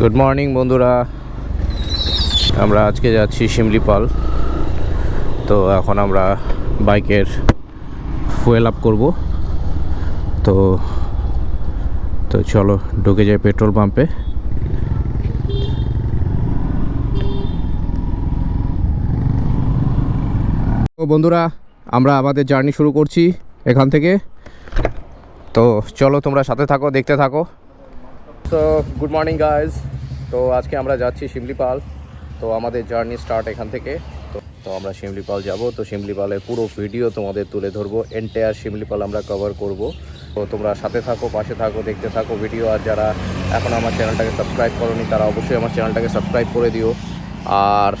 Good morning বন্ধুরা। আমরা আজকে যাচ্ছি শিমলিপাল তো এখন আমরা বাইকের ফুয়েল আপ করব। তো তো চলো, ঢুকে যাই পেট্রোল পাম্পে। তো বন্ধুরা, আমরা আমাদের জার্নি শুরু করছি এখান থেকে। তো চলো তোমরা সাথে থাকো, দেখতে থাকো। সো গুড মর্নিং গাইজ তো আজকে আমরা যাচ্ছি শিমলিপাল তো আমাদের জার্নি স্টার্ট এখান থেকে। তো তো আমরা শিমলিপাল যাব। তো শিমলিপালের পুরো ভিডিও তোমাদের তুলে ধরবো। এন্টায়ার শিমলিপাল আমরা কভার করব। তো তোমরা সাথে থাকো, পাশে থাকো, দেখতে থাকো ভিডিও আর যারা এখন আমার চ্যানেলটাকে সাবস্ক্রাইব করোনি, তারা অবশ্যই আমার চ্যানেলটাকে সাবস্ক্রাইব করে দিও। আর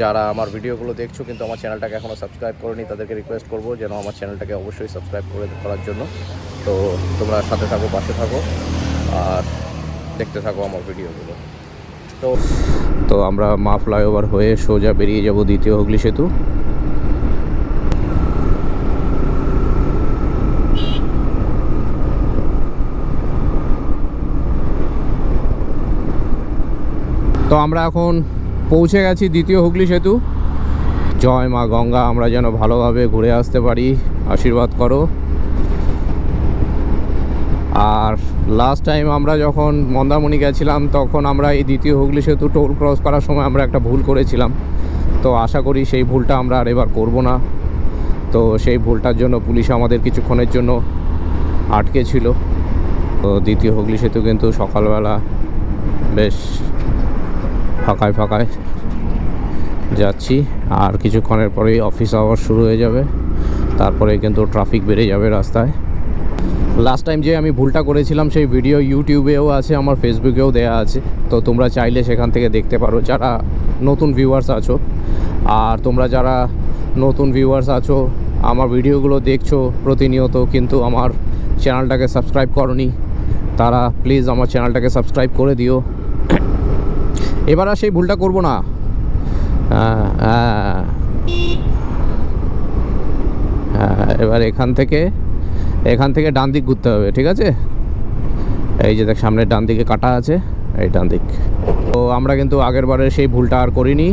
যারা আমার ভিডিওগুলো দেখছ, কিন্তু আমার চ্যানেলটাকে এখনও সাবস্ক্রাইব করোনি, তাদেরকে রিকোয়েস্ট করব যেন আমার চ্যানেলটাকে অবশ্যই সাবস্ক্রাইব করে করার জন্য। তো তোমরা সাথে থাকো, পাশে থাকো। আর দেখতে থাকো আমার ভিডিওগুলো। তো তো আমরা মা ফ্লাইওভার হয়ে সোজা বেরিয়ে যাব দ্বিতীয় হুগলি সেতু। তো আমরা এখন পৌঁছে গেছি দ্বিতীয় হুগলি সেতু। জয় মা গঙ্গা, আমরা যেন ভালোভাবে ঘুরে আসতে পারি। আশীর্বাদ করো। আর লাস্ট টাইম আমরা যখন মন্দারমণি গেছিলাম, তখন আমরা এই দ্বিতীয় হুগলি সেতু টোল ক্রস করার সময় আমরা একটা ভুল করেছিলাম। তো আশা করি সেই ভুলটা আমরা আর এবার করব না। তো সেই ভুলটার জন্য পুলিশ আমাদের কিছুক্ষণের জন্য আটকে ছিল। তো দ্বিতীয় হুগলি সেতু কিন্তু সকালবেলা বেশ ফাঁকায় ফাঁকায় যাচ্ছি। আর কিছুক্ষণের পরেই অফিস আওয়ার শুরু হয়ে যাবে। তারপরে কিন্তু ট্রাফিক বেড়ে যাবে রাস্তায়। লাস্ট টাইম যে আমি ভুলটা করেছিলাম সেই ভিডিও ইউটিউবেও আছে আমার ফেসবুকেও দেয়া আছে। তো তোমরা চাইলে সেখান থেকে দেখতে পারো যারা নতুন ভিউয়ার্স আছো। আর তোমরা যারা নতুন ভিউয়ার্স আছো আমার ভিডিওগুলো দেখছ প্রতিনিয়ত কিন্তু আমার চ্যানেলটাকে সাবস্ক্রাইব করনি তারা প্লিজ আমার চ্যানেলটাকে সাবস্ক্রাইব করে দিও। এবার আর সেই ভুলটা করব না। হ্যাঁ, এবার এখান থেকে এখান থেকে ডান দিক ঘুরতে হবে, ঠিক আছে? এই যে দেখ, সামনের ডান দিকে কাটা আছে, এই ডান দিক। তো আমরা কিন্তু আগের বারে সেই ভুলটা আর করিনি।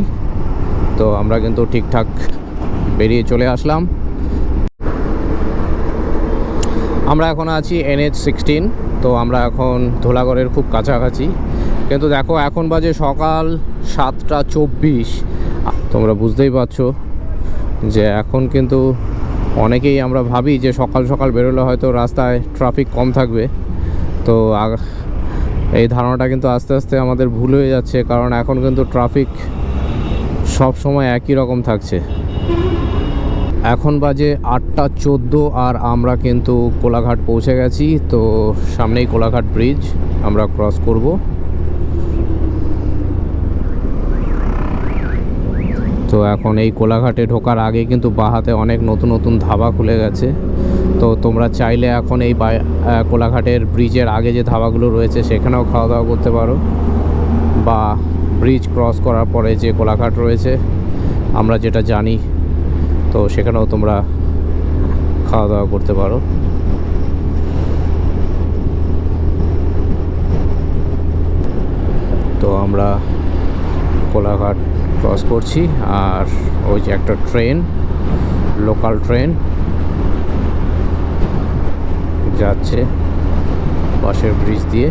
তো আমরা কিন্তু ঠিকঠাক বেরিয়ে চলে আসলাম। আমরা এখন আছি এনএইচ সিক্সটিন, তো আমরা এখন ধোলাগড়ের খুব কাছাকাছি। কিন্তু দেখো, এখন বাজে সকাল সাতটা চব্বিশ। তোমরা বুঝতেই পারছ যে এখন কিন্তু অনেকেই আমরা ভাবি যে সকাল সকাল বেরোলে হয়তো রাস্তায় ট্রাফিক কম থাকবে। তো এই ধারণাটা কিন্তু আস্তে আস্তে আমাদের ভুল হয়ে যাচ্ছে, কারণ এখন কিন্তু ট্রাফিক সব সময় একই রকম থাকছে। এখন বাজে আটটা চোদ্দ আর আমরা কিন্তু কোলাঘাট পৌঁছে গেছি। তো সামনেই কোলাঘাট ব্রিজ আমরা ক্রস করব। তো এখন এই কোলাঘাটে ঢোকার আগে কিন্তু বাহাতে অনেক নতুন নতুন ধাবা খুলে গেছে। তো তোমরা চাইলে এখন এই কোলাঘাটের ব্রিজের আগে যে ধাবাগুলো রয়েছে সেখানেও খাওয়া দাওয়া করতে পারো। বা ব্রিজ ক্রস করার পরে যে কোলাঘাট রয়েছে, আমরা যেটা জানি, তো সেখানেও তোমরা খাওয়া দাওয়া করতে পারো। তো আমরা কোলাঘাট ক্রস করছি আর ওই যে একটা ট্রেন, লোকাল ট্রেন যাচ্ছে পাশের ব্রিজ দিয়ে।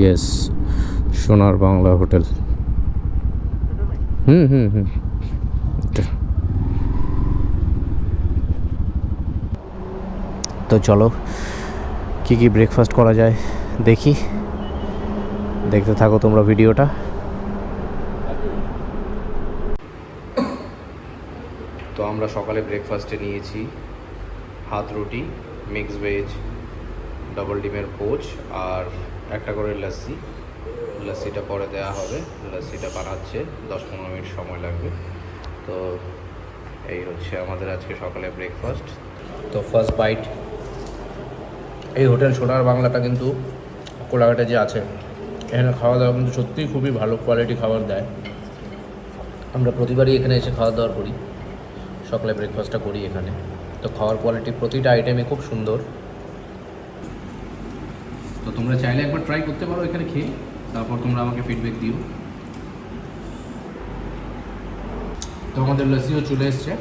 ইয়েস সোনার বাংলা হোটেল। হুম হুম হুম। তো চলো, কি কি ব্রেকফাস্ট করা যায় দেখি। দেখতে থাকো তোমরা ভিডিওটা। তো আমরা সকালে ব্রেকফাস্টে নিয়েছি হাত রুটি মিক্স ভেজ ডবল ডিমের পোচ আর একটা করে লস্যি লস্যিটা পরে দেওয়া হবে লস্যিটা বানাচ্ছে, দশ পনেরো মিনিট সময় লাগবে। তো এই হচ্ছে আমাদের আজকে সকালে ব্রেকফাস্ট তো ফার্স্ট বাইট এই হোটেল সোনার বাংলাটা কিন্তু কোলাঘাটে যে আছে, এখানে খাওয়া দাওয়া কিন্তু সত্যিই খুবই ভালো কোয়ালিটি খাবার দেয়। আমরা প্রতিবারই এখানে এসে খাওয়া দাওয়া করি, সকালে ব্রেকফাস্টটা করি এখানে। তো খাওয়ার কোয়ালিটি প্রতিটা আইটেমে খুব সুন্দর। তো তোমরা চাইলে একবার ট্রাই করতে পারো এখানে খেয়ে, তারপর তোমরা আমাকে ফিডব্যাক দিও। তো আমাদের লসিও চলে এসছে।